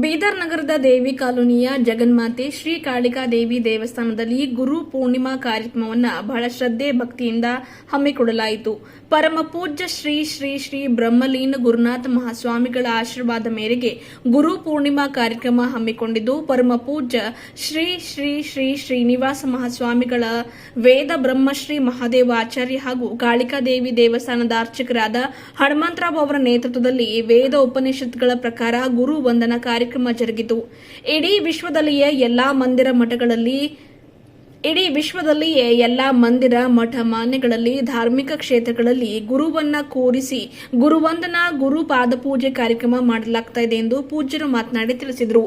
ಬೀದರ್ ನಗರದ ದೇವಿ ಕಾಲೋನಿಯ ಜಗನ್ಮಾತೆ ಶ್ರೀ ಕಾಳಿಕಾ ದೇವಿ ದೇವಸ್ಥಾನದಲ್ಲಿ ಗುರು ಪೂರ್ಣಿಮಾ ಕಾರ್ಯಕ್ರಮವನ್ನು ಬಹಳ ಶ್ರದ್ಧೆ ಭಕ್ತಿಯಿಂದ ಹಮ್ಮಿಕೊಳ್ಳಲಾಯಿತು. ಪರಮ ಪೂಜ್ಯ ಶ್ರೀ ಶ್ರೀ ಶ್ರೀ ಬ್ರಹ್ಮಲೀನ ಗುರುನಾಥ ಮಹಾಸ್ವಾಮಿಗಳ ಆಶೀರ್ವಾದ ಮೇರೆಗೆ ಗುರು ಪೂರ್ಣಿಮಾ ಕಾರ್ಯಕ್ರಮ ಹಮ್ಮಿಕೊಂಡಿದ್ದು, ಪರಮ ಪೂಜ್ಯ ಶ್ರೀ ಶ್ರೀ ಶ್ರೀ ಶ್ರೀನಿವಾಸ ಮಹಾಸ್ವಾಮಿಗಳ ವೇದ ಬ್ರಹ್ಮಶ್ರೀ ಮಹಾದೇವ ಆಚಾರ್ಯ ಹಾಗೂ ಕಾಳಿಕಾದೇವಿ ದೇವಸ್ಥಾನದ ಅರ್ಚಕರಾದ ಹನುಮಂತರಾವ್ ಅವರ ನೇತೃತ್ವದಲ್ಲಿ ವೇದ ಉಪನಿಷತ್ಗಳ ಪ್ರಕಾರ ಗುರು ವಂದನಾ ಕಾರ್ಯಕ್ರಮ ಜರುಗಿತು. ಇಡೀ ವಿಶ್ವದಲ್ಲಿಯೇ ಎಲ್ಲಾ ಮಂದಿರ ಮಠಗಳಲ್ಲಿ ಇಡೀ ವಿಶ್ವದಲ್ಲಿಯೇ ಎಲ್ಲ ಮಂದಿರ, ಮಠ ಮಾನ್ಯಗಳಲ್ಲಿ ಧಾರ್ಮಿಕ ಕ್ಷೇತ್ರಗಳಲ್ಲಿ ಗುರುವನ್ನ ಕೂರಿಸಿ ಗುರುವಂದನಾ ಗುರು ಪಾದಪೂಜೆ ಕಾರ್ಯಕ್ರಮ ಮಾಡಲಾಗ್ತಾ ಇದೆ ಎಂದು ಪೂಜ್ಯರು ಮಾತನಾಡಿ ತಿಳಿಸಿದರು.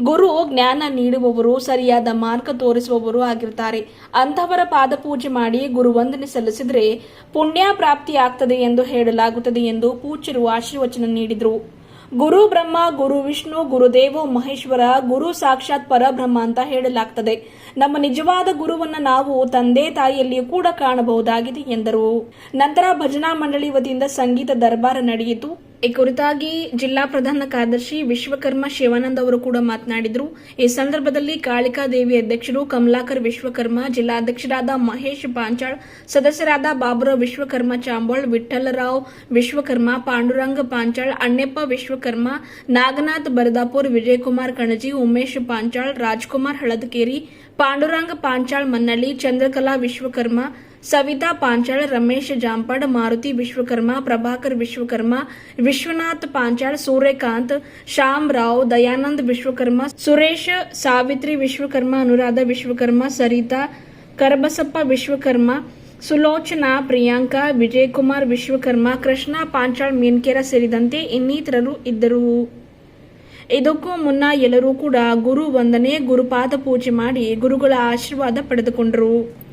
ಗುರು ಜ್ಞಾನ ನೀಡುವವರು, ಸರಿಯಾದ ಮಾರ್ಗ ತೋರಿಸುವವರು ಆಗಿರ್ತಾರೆ. ಅಂತಹವರ ಪಾದಪೂಜೆ ಮಾಡಿ ಗುರುವಂದನೆ ಸಲ್ಲಿಸಿದರೆ ಪುಣ್ಯ ಪ್ರಾಪ್ತಿ ಆಗ್ತದೆ ಎಂದು ಹೇಳಲಾಗುತ್ತದೆ ಎಂದು ಪೂಜ್ಯರು ಆಶೀರ್ವಚನ ನೀಡಿದರು. ಗುರು ಬ್ರಹ್ಮ, ಗುರು ವಿಷ್ಣು ಗುರುದೇವೋ ಮಹೇಶ್ವರ, ಗುರು ಸಾಕ್ಷಾತ್ ಪರಬ್ರಹ್ಮ ಅಂತ ಹೇಳಲಾಗ್ತದೆ. ನಮ್ಮ ನಿಜವಾದ ಗುರುವನ್ನ ನಾವು ತಂದೆ ತಾಯಿಯಲ್ಲಿಯೂ ಕೂಡ ಕಾಣಬಹುದಾಗಿದೆ ಎಂದರು. ನಂತರ ಭಜನಾ ಮಂಡಳಿ ವತಿಯಿಂದ ಸಂಗೀತ ದರ್ಬಾರ ನಡೆಯಿತು. ಈ ಕುರಿತಾಗಿ ಜಿಲ್ಲಾ ಪ್ರಧಾನ ಕಾರ್ಯದರ್ಶಿ ವಿಶ್ವಕರ್ಮ ಶಿವಾನಂದ್ ಅವರು ಕೂಡ ಮಾತನಾಡಿದರು. ಈ ಸಂದರ್ಭದಲ್ಲಿ ಕಾಳಿಕಾ ದೇವಿ ಅಧ್ಯಕ್ಷರು ಕಮಲಾಕರ್ ವಿಶ್ವಕರ್ಮ, ಜಿಲ್ಲಾಧ್ಯಕ್ಷರಾದ ಮಹೇಶ್ ಪಾಂಚಾಳ್, ಸದಸ್ಯರಾದ ಬಾಬುರಾವ್ ವಿಶ್ವಕರ್ಮ ಚಾಂಬೋಳ್ ವಿಠಲರಾವ್ ವಿಶ್ವಕರ್ಮ, ಪಾಂಡುರಂಗ ಪಾಂಚಾಳ್, ಅಣ್ಣಪ್ಪ ವಿಶ್ವಕರ್ಮ, ನಾಗನಾಥ್ ಬರದಾಪುರ್, ವಿಜಯಕುಮಾರ್ ಕಣಜಿ, ಉಮೇಶ್ ಪಾಂಚಾಳ್, ರಾಜ್ಕುಮಾರ್ ಹಳದಕೇರಿ, ಪಾಂಡುರಂಗ ಪಾಂಚಾಳ್ ಮನ್ನಳ್ಳಿ, ಚಂದ್ರಕಲಾ ವಿಶ್ವಕರ್ಮ ಸವಿತಾ ಪಾಂಚಾಳ್, ರಮೇಶ್ ಜಾಂಪಡ್, ಮಾರುತಿ ವಿಶ್ವಕರ್ಮ, ಪ್ರಭಾಕರ್ ವಿಶ್ವಕರ್ಮ, ವಿಶ್ವನಾಥ್ ಪಾಂಚಾಳ್, ಸೂರ್ಯಕಾಂತ್, ಶ್ಯಾಮ್ ರಾವ್, ದಯಾನಂದ್ ವಿಶ್ವಕರ್ಮ, ಸುರೇಶ್ ಸಾವಿತ್ರಿ ವಿಶ್ವಕರ್ಮ, ಅನುರಾಧ ವಿಶ್ವಕರ್ಮ, ಸರಿತಾ ಕರಬಸಪ್ಪ ವಿಶ್ವಕರ್ಮ, ಸುಲೋಚನಾ ಪ್ರಿಯಾಂಕಾ, ವಿಜಯಕುಮಾರ್ ವಿಶ್ವಕರ್ಮ, ಕೃಷ್ಣ ಪಾಂಚಾಳ್ ಮೀನ್ಕೆರ ಸೇರಿದಂತೆ ಇನ್ನಿತರರು ಇದ್ದರು. ಇದಕ್ಕೂ ಮುನ್ನ ಎಲ್ಲರೂ ಕೂಡ ಗುರು ವಂದನೆ, ಗುರುಪಾದ ಪೂಜೆ ಮಾಡಿ ಗುರುಗಳ ಆಶೀರ್ವಾದ ಪಡೆದುಕೊಂಡರು.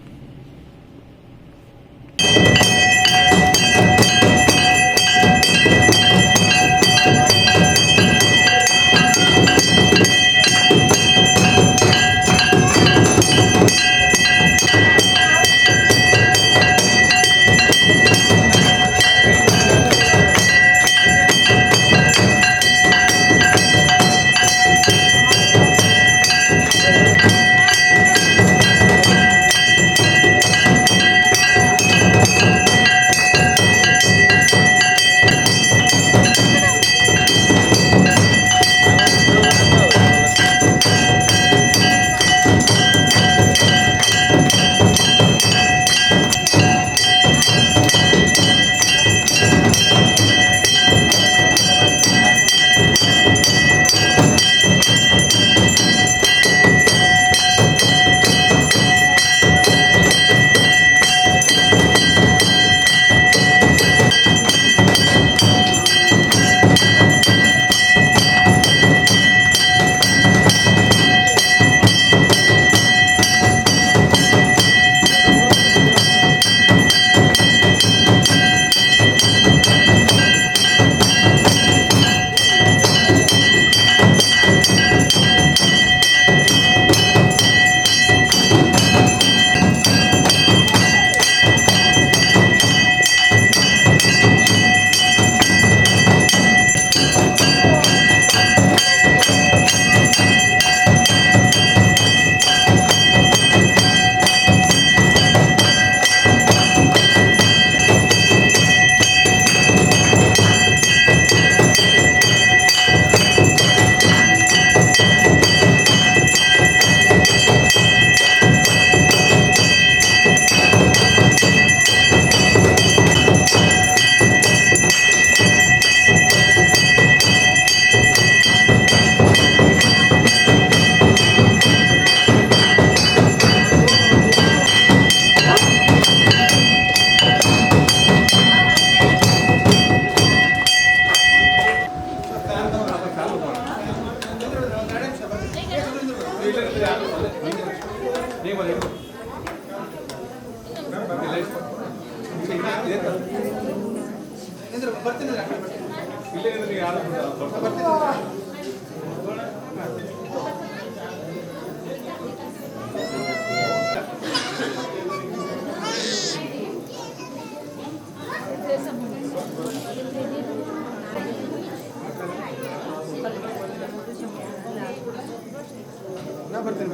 ಬರ್ತೀನಿ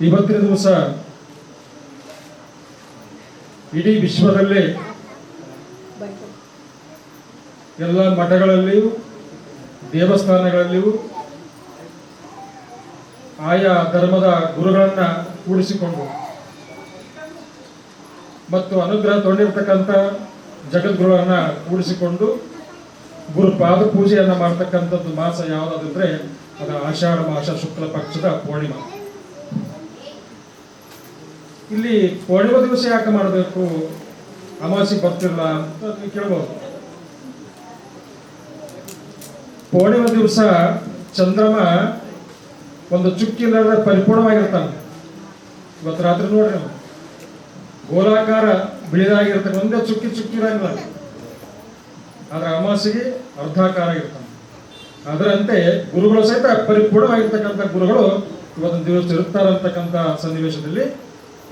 ಇವತ್ತಿನ ದಿವಸ ಇಡೀ ವಿಶ್ವದಲ್ಲಿ ಎಲ್ಲ ಮಠಗಳಲ್ಲಿಯೂ, ದೇವಸ್ಥಾನಗಳಲ್ಲಿಯೂ ಆಯಾ ಧರ್ಮದ ಗುರುಗಳನ್ನ ಕೂಡಿಸಿಕೊಂಡು ಮತ್ತು ಅನುಗ್ರಹ ತೊಗೊಂಡಿರ್ತಕ್ಕಂಥ ಜಗದ್ಗುರುಗಳನ್ನ ಕೂಡಿಸಿಕೊಂಡು ಗುರು ಪಾದ ಪೂಜೆಯನ್ನ ಮಾಡ್ತಕ್ಕಂಥದ್ದು ಮಾಸ ಯಾವುದಾದ್ರೆ ಅದು ಆಷಾಢ ಮಾಸ ಶುಕ್ಲ ಪಕ್ಷದ ಪೂರ್ಣಿಮಾ. ಇಲ್ಲಿ ಪೂರ್ಣಿಮ ದಿವಸ ಯಾಕೆ ಮಾಡಬೇಕು? ಅಮಾಸಿ ಬರ್ತಿಲ್ಲ ಅಂತ ನೀವು ಕೇಳ್ಬೋದು. ಪೂರ್ಣಿಮ ದಿವಸ ಚಂದ್ರಮ ಒಂದು ಚುಕ್ಕಿಲ್ಲದ ಪರಿಪೂರ್ಣವಾಗಿರ್ತಾನೆ. ಇವತ್ತು ರಾತ್ರಿ ನೋಡ್ರಿ ಗೋಲಾಕಾರ ಬಿಳಿದಾಗಿರ್ತಾನೆ ಒಂದೇ ಚುಕ್ಕಿ ಚುಕ್ಕಿ ಆದ್ರೆ ಅಮಾಸಿಗೆ ಅರ್ಧಾಕಾರ ಇರ್ತಾನೆ ಅದರಂತೆ ಗುರುಗಳು ಸಹಿತ ಪರಿಪೂರ್ಣವಾಗಿರ್ತಕ್ಕಂಥ ಗುರುಗಳು ಇವತ್ತು ದಿವಸ ಇರ್ತಾರೆ ಅಂತಕ್ಕಂಥ ಸನ್ನಿವೇಶದಲ್ಲಿ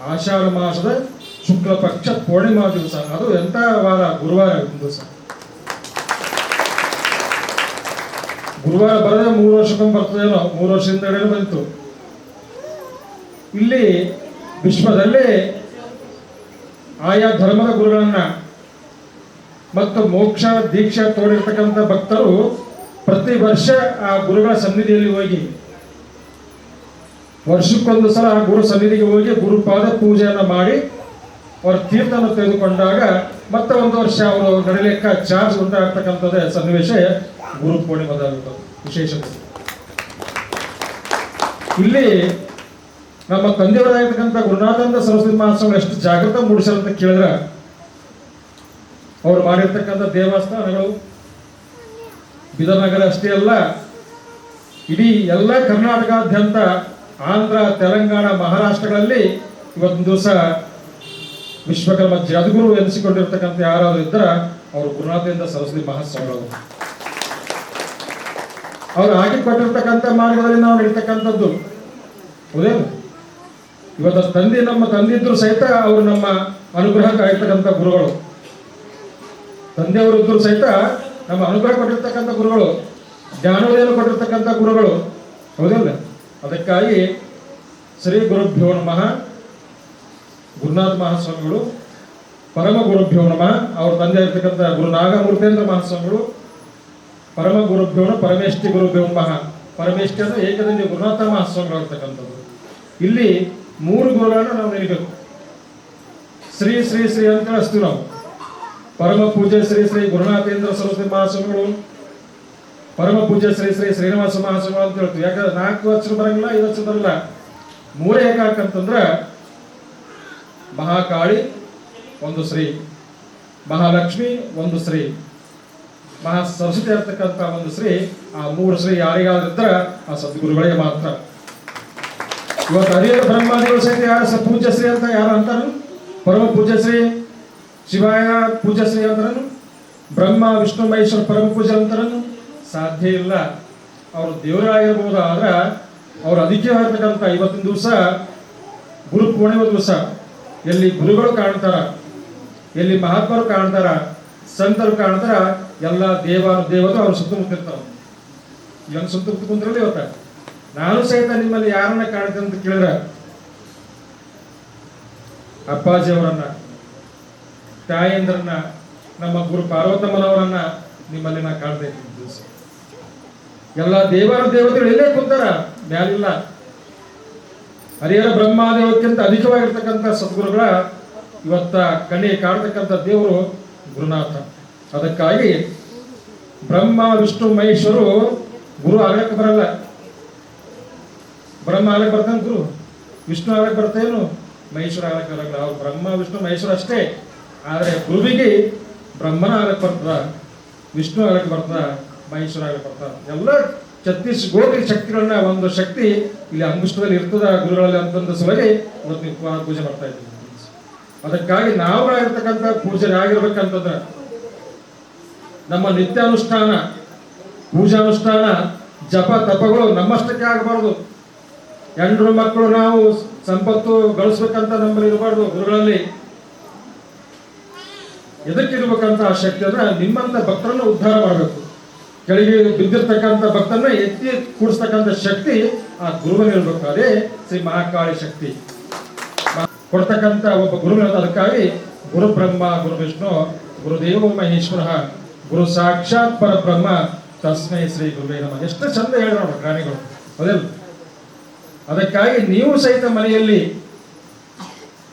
ಆಷಾಢ ಮಾಸದ ಶುಕ್ಲ ಪಕ್ಷ ಪೂರ್ಣಿಮಾ ದಿವಸ. ಅದು ಎಂತ ವಾರ ಗುರುವಾರ ದಿವಸ. ಗುರುವಾರ ಬರದೆ ಮೂರು ವರ್ಷಕ್ಕೊಮ್ಮೆ ಬರ್ತದೇನೋ ಮೂರು ವರ್ಷದಿಂದ ಬಂತು. ಇಲ್ಲಿ ವಿಶ್ವದಲ್ಲಿ ಆಯಾ ಧರ್ಮದ ಗುರುಗಳನ್ನ ಮತ್ತು ಮೋಕ್ಷ, ದೀಕ್ಷೆ ತೋರಿರ್ತಕ್ಕಂಥ ಭಕ್ತರು ಪ್ರತಿ ವರ್ಷ ಆ ಗುರುಗಳ ಸನ್ನಿಧಿಯಲ್ಲಿ ಹೋಗಿ ವರ್ಷಕ್ಕೊಂದು ಸಲ ಗುರು ಸನ್ನಿಧಿಗೆ ಹೋಗಿ ಗುರುಪಾದ ಪೂಜೆಯನ್ನು ಮಾಡಿ ಅವರ ತೀರ್ಥನ ತೆಗೆದುಕೊಂಡಾಗ ಮತ್ತೆ ಒಂದು ವರ್ಷ ಅವರು ನಡಿಲಿಕ್ಕ ಚಾರ್ಜ್ ಉಂಟಾಗ್ತಕ್ಕಂಥದ್ದೇ ಸನ್ನಿವೇಶ ಗುರು ಪೂರ್ಣಿಮದ ವಿಶೇಷತೆ. ಇಲ್ಲಿ ನಮ್ಮ ತಂದೆಯವರಾಗಿರ್ತಕ್ಕಂಥ ಗುರುನಾಥಂದ ಸರಸ್ವತಿ ಮಹಾತ್ಸವ ಎಷ್ಟು ಜಾಗೃತ ಮೂಡಿಸ್ಯಾರ ಅಂತ ಕೇಳಿದ್ರೆ. ಅವ್ರು ಮಾಡಿರ್ತಕ್ಕಂಥ ದೇವಸ್ಥಾನಗಳು, ಬಿದನಗರ ಅಷ್ಟೇ ಅಲ್ಲ, ಇಡೀ ಎಲ್ಲ ಕರ್ನಾಟಕಾದ್ಯಂತ ಆಂಧ್ರ, ತೆಲಂಗಾಣ, ಮಹಾರಾಷ್ಟ್ರಗಳಲ್ಲಿ ಇವತ್ತು ದಿವಸ ವಿಶ್ವಕರ್ಮ ಜಗದ್ಗುರು ಎನಿಸಿಕೊಂಡಿರ್ತಕ್ಕಂಥ ಯಾರಾದರೂ ಇದ್ದರೆ ಅವರು ಗುರುನಾಥದಿಂದ ಸರಸ್ವತಿ ಮಹಾಸ್ವಾಮಿಗಳು ಅವ್ರು. ಹಾಕಿ ಕೊಟ್ಟಿರ್ತಕ್ಕಂಥ ಮಾರ್ಗದಲ್ಲಿ ನಾವು ಇರ್ತಕ್ಕಂಥದ್ದು ಹೌದೇನು? ಇವತ್ತು ತಂದೆ, ನಮ್ಮ ತಂದಿದ್ರು ಸಹಿತ ಅವರು ನಮ್ಮ ಅನುಗ್ರಹಕ್ಕೆ ಆಗಿರ್ತಕ್ಕಂಥ ಗುರುಗಳು. ತಂದೆಯವರು ಇದ್ದರು ಸಹಿತ ನಮ್ಮ ಅನುಗ್ರಹ ಕೊಟ್ಟಿರ್ತಕ್ಕಂಥ ಗುರುಗಳು. ಜ್ಞಾನೋದಯನ ಕೊಟ್ಟಿರ್ತಕ್ಕಂಥ ಗುರುಗಳು. ಹೌದಲ್ಲ ಅದಕ್ಕಾಗಿ ಶ್ರೀ ಗುರುಭ್ಯೋ ನಮಃ. ಗುರುನಾಥ ಮಹಾಸ್ವಾಮಿಗಳು, ಪರಮ ಗುರುಭ್ಯೋ ನಮಃ. ಅವ್ರ ತಂದೆ ಇರ್ತಕ್ಕಂಥ ಗುರು ನಾಗಮೂರ್ತೇಂದ್ರ ಮಹಾಸ್ವಾಮಿಗಳು, ಪರಮ ಗುರುಭ್ಯೋ ಪರಮೇಶ್ವರಿ ಗುರುಭ್ಯೋ ನಮಃ. ಪರಮೇಷ್ಠಿ ಅಂದ್ರೆ ಏಕದಂಡಿ ಗುರುನಾಥ ಮಹಾಸ್ವಾಮಿಗಳು ಇರ್ತಕ್ಕಂಥದ್ದು ಇಲ್ಲಿ ಮೂರು ಗುರುಗಳನ್ನ ನಾವು ನೆನಬೇಕು ಶ್ರೀ ಶ್ರೀ ಶ್ರೀ ಅಂತ ಕಳಿಸ್ತೀವಿ ನಾವು. ಪರಮ ಪೂಜೆ ಶ್ರೀ ಶ್ರೀ ಗುರುನಾಥೇಂದ್ರ ಸರಸ್ವತಿ ಮಹಾಸ್ವಾಮಿಗಳು ಪರಮ ಪೂಜ್ಯ ಶ್ರೀ ಶ್ರೀ ಶ್ರೀನಿವಾಸ ಮಹಾಸ್ವಾಮಿಗಳು ಅಂತ ಹೇಳ್ತೀವಿ. ಯಾಕಂದ್ರೆ ನಾಲ್ಕು ವರ್ಷ ಬರಂಗಿಲ್ಲ ಐದು ವರ್ಷ ಬರಲ್ಲ. ಮೂರೇ ಯಾಕಂತಂದ್ರ ಮಹಾಕಾಳಿ ಒಂದು ಶ್ರೀ, ಮಹಾಲಕ್ಷ್ಮಿ ಒಂದು ಶ್ರೀ ಮಹಾ ಸರಸ್ವತಿ ಇರ್ತಕ್ಕಂಥ ಒಂದು ಶ್ರೀ, ಆ ಮೂರು ಶ್ರೀ ಯಾರಿಗಾದ್ರ ಆ ಸದ್ಗುರುಗಳಿಗೆ ಮಾತ್ರ. ಇವತ್ತು ಅದೇ ಬ್ರಹ್ಮಾದಿಗಳು ಸಹಿತ ಯಾರು ಸ ಪೂಜ್ಯ ಶ್ರೀ ಅಂತ ಯಾರು ಅಂತಾರು ಪರಮ ಪೂಜ್ಯ ಶ್ರೀ, ಶಿವಾಯ ಪೂಜ್ಯ ಶ್ರೀ ಅಂತಾರನು ಬ್ರಹ್ಮ, ವಿಷ್ಣು, ಮಹೇಶ್ವರ ಪರಮ ಪೂಜೆ ಅಂತಾರನು ಸಾಧ್ಯ ಇಲ್ಲ. ಅವರು ದೇವರಾಗಿರ್ಬೋದು ಆದ್ರೆ ಅವ್ರು ಅದಕ್ಕೆ ಇರ್ತಕ್ಕಂಥ ಇವತ್ತಿನ ದಿವಸ ಗುರು ಪೂರ್ಣಿಮಾ ದಿವಸ. ಎಲ್ಲಿ ಗುರುಗಳು ಕಾಣ್ತಾರ, ಎಲ್ಲಿ ಮಹಾತ್ಮರು ಕಾಣ್ತಾರ, ಸಂತರು ಕಾಣ್ತಾರ, ಎಲ್ಲ ದೇವ ದೇವರು ಅವ್ರ ಸುತ್ತಮುತ್ತ ಇರ್ತಾವ ಇವನ್ ಸುತ್ತಮುತ್ತ ಕುಂದ್ರಲ್ಲಿ ಇವತ್ತ. ನಾನು ಸಹಿತ ನಿಮ್ಮಲ್ಲಿ ಯಾರನ್ನ ಕಾಣ್ತೇನೆ ಅಂತ ಕೇಳಿದ್ರೆ ಅಪ್ಪಾಜಿಯವರನ್ನ ತಾಯಂದ್ರನ್ನ, ನಮ್ಮ ಗುರು ಪಾರ್ವತಮ್ಮನವರನ್ನ ನಿಮ್ಮಲ್ಲಿ ನಾ ಕಾಣ್ತಾ ಇದ್ದೀನಿ ದಿವಸ. ಎಲ್ಲ ದೇವರ ದೇವತೆಗಳು ಇಲ್ಲೇ ಕುಂತಾರ? ಮ್ಯಾಲಿಲ್ಲ. ಹರಿಹರ ಬ್ರಹ್ಮಾದೇವಕ್ಕಿಂತ ಅಧಿಕವಾಗಿರ್ತಕ್ಕಂಥ ಸದ್ಗುರುಗಳ ಇವತ್ತ ಕಣ್ಣಿಗೆ ಕಾಣ್ತಕ್ಕಂಥ ದೇವರು ಗುರುನಾಥ. ಅದಕ್ಕಾಗಿ ಬ್ರಹ್ಮ, ವಿಷ್ಣು, ಮಹೇಶ್ವರು ಗುರು ಆಗಕ್ಕೆ ಬರಲ್ಲ. ಬ್ರಹ್ಮ ಆಗಕ್ಕೆ ಬರ್ತಾನೆ ಗುರು? ವಿಷ್ಣು ಆಗಕ್ಕೆ ಬರ್ತೇನು ಮಹೇಶ್ವರ ಆಗಕ್ಕೆ ಬರಲ್ಲ. ಅವ್ರು ಬ್ರಹ್ಮ, ವಿಷ್ಣು, ಮಹೇಶ್ವರ ಅಷ್ಟೇ. ಆದರೆ ಗುರುವಿಗೆ ಬ್ರಹ್ಮನ ಆಗಕ್ಕೆ ಬರ್ತದ, ವಿಷ್ಣು ಆಗಕ್ಕೆ ಬರ್ತದ ಮಹೇಶ್ವರ ಬರ್ತಾರೆ ಎಲ್ಲ ಛತ್ತೀಸ್ ಗೋತ್ರಿ ಶಕ್ತಿಗಳನ್ನ ಒಂದು ಶಕ್ತಿ ಇಲ್ಲಿ ಅಂಗುಷ್ಟದಲ್ಲಿ ಇರ್ತದ ಗುರುಗಳಲ್ಲಿ ಅಂತಂದ ಸಲುವಾಗಿ ಇವತ್ತು ನೀವು ಪೂಜೆ ಮಾಡ್ತಾ ಇದ್ದೀವಿ ಅದಕ್ಕಾಗಿ ನಾವುಗಳಾಗಿರ್ತಕ್ಕಂಥ ಪೂಜೆ ಆಗಿರ್ಬೇಕಂತಂದ್ರೆ ನಮ್ಮ ನಿತ್ಯಾನುಷ್ಠಾನ, ಪೂಜಾನುಷ್ಠಾನ, ಜಪ, ತಪಗಳು ನಮ್ಮಷ್ಟಕ್ಕೆ ಆಗಬಾರ್ದು. ಹೆಂಡ್ರು ಮಕ್ಕಳು ನಾವು ಸಂಪತ್ತು ಗಳಿಸ್ಬೇಕಂತ ನಮ್ಮಲ್ಲಿ ಇರಬಾರ್ದು ಗುರುಗಳಲ್ಲಿ. ಎದಕ್ಕಿರ್ಬೇಕಂತ ಶಕ್ತಿ ಅಂದ್ರೆ ನಿಮ್ಮಂತ ಭಕ್ತರನ್ನು ಉದ್ಧಾರ ಮಾಡಬೇಕು. ಕೆಳಗೆ ಬಿದ್ದಿರ್ತಕ್ಕಂಥ ಭಕ್ತನ್ನ ಎತ್ತಿ ಕೂಡಿಸ್ತಕ್ಕಂಥ ಶಕ್ತಿ ಆ ಗುರುವಿನಿರ್ಬೇಕು ಅದೇ ಶ್ರೀ ಮಹಾಕಾಳಿ ಶಕ್ತಿ. ಕೊಡ್ತಕ್ಕಂಥ ಒಬ್ಬ ಗುರುವಿನ ಅದಕ್ಕಾಗಿ ಗುರು ಬ್ರಹ್ಮ, ಗುರು ವಿಷ್ಣು ಗುರುದೇವ ಮಹೇಶ್ವರ, ಗುರು ಸಾಕ್ಷಾತ್ ಪರಬ್ರಹ್ಮ, ತಸ್ಮೈ ಶ್ರೀ ಗುರುವೇ ನಮ್ಮ ಎಷ್ಟು ಚಂದ ಹೇಳಿ ನೋಡ್ರಿ ಪ್ರಾಣಿಗಳು. ಅದೇ ಅದಕ್ಕಾಗಿ ನೀವು ಸಹಿತ ಮನೆಯಲ್ಲಿ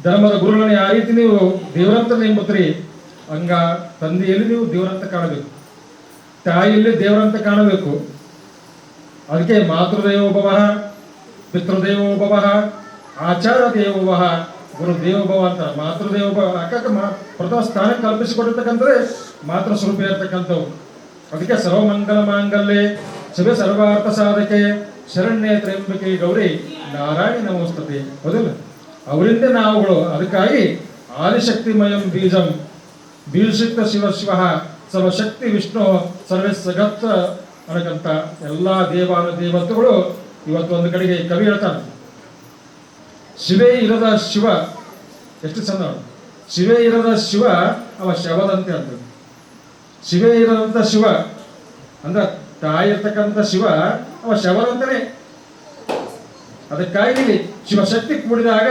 ಧರ್ಮದ ಗುರುಗಳನ್ನ ಯಾವ ರೀತಿ ನೀವು ದೇವರಂತ ನಂಬುತ್ರಿ ಹಂಗ ತಂದೆಯಲ್ಲಿ ನೀವು ದೇವರಂತ ಕಾಣಬೇಕು. ತಾಯಿಯಲ್ಲಿ ದೇವರಂತ ಕಾಣಬೇಕು. ಅದಕ್ಕೆ ಮಾತೃದೇವೋಭವ ಪಿತೃದೇವೋಭವ ಆಚಾರ ದೇವೋಭವ ಗುರು ದೇವೋಭವ ಅಂತ ಮಾತೃದೇವೋಭವ ಅಕ್ಕ ಪ್ರಥಮ ಸ್ಥಾನ ಕಲ್ಪಿಸಿಕೊಟ್ಟಿರ್ತಕ್ಕಂಥದ್ದೇ ಮಾತೃ ಸ್ವರೂಪ ಇರ್ತಕ್ಕಂಥವು. ಅದಕ್ಕೆ ಸರ್ವಮಂಗಲ ಮಾಂಗಲ್ಯ ಸಭೆ ಸರ್ವಾರ್ಥ ಸಾಧಕೆ, ಶರಣ್ಯ ತ್ರ್ಯಂಬಕೆ ಗೌರಿ, ನಾರಾಯಣ ನಮಸ್ತತೆ. ಹೌದಿಲ್ಲ? ಅವರಿಂದ ನಾವುಗಳು, ಅದಕ್ಕಾಗಿ ಆದಿಶಕ್ತಿಮಯಂ ಬೀಜಂ. ಬೀಜಶಕ್ತ ಶಿವ ಶಿವ. ಸರ್ವಶಕ್ತಿ ವಿಷ್ಣು ಸರ್ವೇ ಸಗತ್ ಅನ್ನಕ್ಕಂಥ ಎಲ್ಲ ದೇವಾನು ದೇವತೆಗಳು ಇವತ್ತು ಒಂದು ಕಡೆಗೆ ಕವಿ ಹೇಳ್ತಾನೆ ಶಿವೇ ಇರದ ಶಿವ, ಎಷ್ಟು ಚಂದ. ಶಿವೇ ಇರದ ಶಿವ, ಅವ ಶವದಂತೆ ಅಂತ ಶಿವೇ ಇರದಂಥ ಶಿವ, ಅಂದ್ರೆ ತಾಯಿ ಇರ್ತಕ್ಕಂಥ ಶಿವ, ಅವ ಶವದಂತನೇ. ಅದಕ್ಕಾಗಿ ಶಿವಶಕ್ತಿ ಕೂಡಿದಾಗ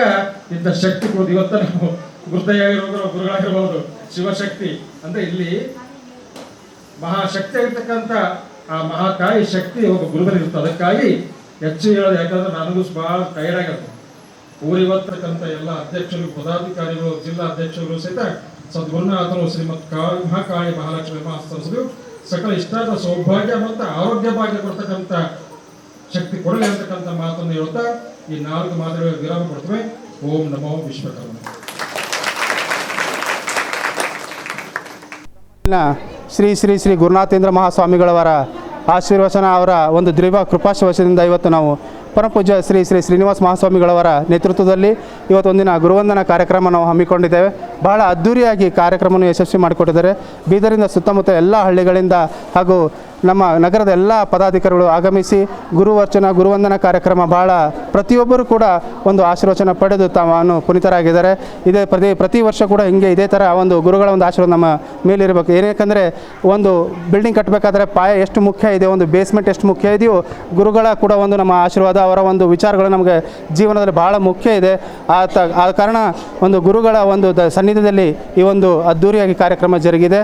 ಇಂಥ ಶಕ್ತಿ ಕೂಡಿ ಇವತ್ತ ನಾವು ಗುರುದಯಾಗಿರ್ಬೋದು ಗುರುಗಳಾಗಿರ್ಬೋದು. ಶಿವಶಕ್ತಿ ಅಂದ್ರೆ ಇಲ್ಲಿ ಮಹಾಶಕ್ತಿ ಆಗಿರ್ತಕ್ಕಂಥ ಆ ಮಹಾಕಾಯಿ ಶಕ್ತಿ ಒಬ್ಬ ಗುರುದಲ್ಲಿ ಇರುತ್ತೆ? ಅದಕ್ಕಾಗಿ ಹೆಚ್ಚು ಹೇಳೋದು ಯಾಕಂದ್ರೆ ನನಗೂ ಬಹಳ ಟೈರ್ಡ್ ಆಗಿರ್ತದೆ ಊರಿವತ್ತಕ್ಕಂಥ ಎಲ್ಲ ಅಧ್ಯಕ್ಷರು, ಪದಾಧಿಕಾರಿಗಳು, ಜಿಲ್ಲಾ ಅಧ್ಯಕ್ಷರು ಸಹಿತ ಸದ್ಗುರುನಾಥರು ಶ್ರೀಮತ್ ಕಾಳಿ ಮಹಾಕಾಳಿ ಮಹಾಲಕ್ಷ್ಮಿ ಮಹಾಸ್ತರಿಸಿದ್ರು ಸಕಲ ಇಷ್ಟಾದ ಸೌಭಾಗ್ಯ ಮತ್ತು ಆರೋಗ್ಯ ಭಾಗ್ಯ ಕೊಡ್ತಕ್ಕಂಥ ಶಕ್ತಿ ಕೊಡಲಿ ಅಂತಕ್ಕಂಥ ಮಾತನ್ನು ಹೇಳ್ತಾ ಈ ನಾಲ್ಕು ಮಾತುಗಳ ವಿರಾಮ ಕೊಡ್ತೇವೆ. ಓಂ ನಮೋ ವಿಶ್ವಕರ್ಮ. ಶ್ರೀ ಶ್ರೀ ಶ್ರೀ ಗುರುನಾಥೇಂದ್ರ ಮಹಾಸ್ವಾಮಿಗಳವರ ಆಶೀರ್ವಚನ ಅವರ ಒಂದು ದೃಢ ಕೃಪಾಶವಶದಿಂದ ಇವತ್ತು ನಾವು ಪರಮಪೂಜ್ಯ ಶ್ರೀ ಶ್ರೀ ಶ್ರೀನಿವಾಸ ಮಹಾಸ್ವಾಮಿಗಳವರ ನೇತೃತ್ವದಲ್ಲಿ ಇವತ್ತೊಂದಿನ ಗುರುವಂದನ ಕಾರ್ಯಕ್ರಮ ನಾವು ಹಮ್ಮಿಕೊಂಡಿದ್ದೇವೆ. ಬಹಳ ಅದ್ಧೂರಿಯಾಗಿ ಕಾರ್ಯಕ್ರಮವನ್ನು ಯಶಸ್ವಿ ಮಾಡಿಕೊಟ್ಟಿದ್ದಾರೆ. ಬೀದರಿಂದ ಸುತ್ತಮುತ್ತ ಎಲ್ಲ ಹಳ್ಳಿಗಳಿಂದ ಹಾಗೂ ನಮ್ಮ ನಗರದ ಎಲ್ಲ ಪದಾಧಿಕಾರಿಗಳು ಆಗಮಿಸಿ ಗುರುವರ್ಚನ ಗುರುವಂದನ ಕಾರ್ಯಕ್ರಮ ಬಹಳ ಪ್ರತಿಯೊಬ್ಬರು ಕೂಡ ಒಂದು ಆಶೀರ್ವಚನ ಪಡೆದು ತಾವು ಪುನೀತರಾಗಿದ್ದಾರೆ. ಇದೇ ಪ್ರತಿ ಪ್ರತಿ ವರ್ಷ ಕೂಡ ಹಿಂಗೆ ಇದೇ ಥರ ಒಂದು ಗುರುಗಳ ಒಂದು ಆಶೀರ್ವಾದ ನಮ್ಮ ಮೇಲಿರಬೇಕು. ಏನಕ್ಕೆ ಒಂದು ಬಿಲ್ಡಿಂಗ್ ಕಟ್ಟಬೇಕಾದ್ರೆ ಪಾಯ ಎಷ್ಟು ಮುಖ್ಯ ಇದೆ, ಒಂದು ಬೇಸ್ಮೆಂಟ್ ಎಷ್ಟು ಮುಖ್ಯ ಇದೆಯೋ ಗುರುಗಳ ಕೂಡ ಒಂದು ನಮ್ಮ ಆಶೀರ್ವಾದ, ಅವರ ಒಂದು ವಿಚಾರಗಳು ನಮಗೆ ಜೀವನದಲ್ಲಿ ಬಹಳ ಮುಖ್ಯ ಇದೆ. ಆ ತ ಕಾರಣ ಒಂದು ಗುರುಗಳ ಒಂದು ಸನ್ನಿಧಿಯಲ್ಲಿ ಈ ಒಂದು ಅದ್ಧೂರಿಯಾಗಿ ಕಾರ್ಯಕ್ರಮ ಜರುಗಿದೆ.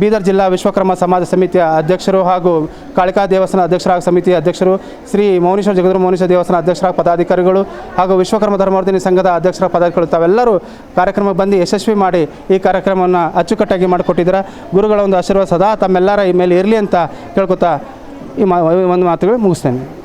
ಬೀದರ್ ಜಿಲ್ಲಾ ವಿಶ್ವಕರ್ಮ ಸಮಾಜ ಸಮಿತಿಯ ಅಧ್ಯಕ್ಷರು ಹಾಗೂ ಕಾಳಿಕಾ ದೇವಸ್ಥಾನ ಅಧ್ಯಕ್ಷರಾಗ ಸಮಿತಿಯ ಅಧ್ಯಕ್ಷರು ಶ್ರೀ ಮೌನೇಶ್ವರ ಜಗದ್ರು ಮೌನೇಶ್ವರ ದೇವಸ್ಥಾನ ಅಧ್ಯಕ್ಷರಾಗ ಪದಾಧಿಕಾರಿಗಳು ಹಾಗೂ ವಿಶ್ವಕರ್ಮ ಧರ್ಮವರ್ಧಿನಿ ಸಂಘದ ಅಧ್ಯಕ್ಷರ ಪದಾಧಿಕಾರಿಗಳು ತಾವೆಲ್ಲರೂ ಕಾರ್ಯಕ್ರಮಕ್ಕೆ ಬಂದು ಯಶಸ್ವಿ ಮಾಡಿ ಈ ಕಾರ್ಯಕ್ರಮವನ್ನು ಅಚ್ಚುಕಟ್ಟಾಗಿ ಮಾಡಿಕೊಟ್ಟಿದ್ದಾರೆ. ಗುರುಗಳ ಒಂದು ಆಶೀರ್ವಾದ ಸದಾ ತಮ್ಮೆಲ್ಲರ ಈ ಮೇಲೆ ಇರಲಿ ಅಂತ ಕೇಳ್ಕೊತಾ ಈ ಒಂದು ಮಾತುಗಳು ಮುಗಿಸ್ತೇನೆ.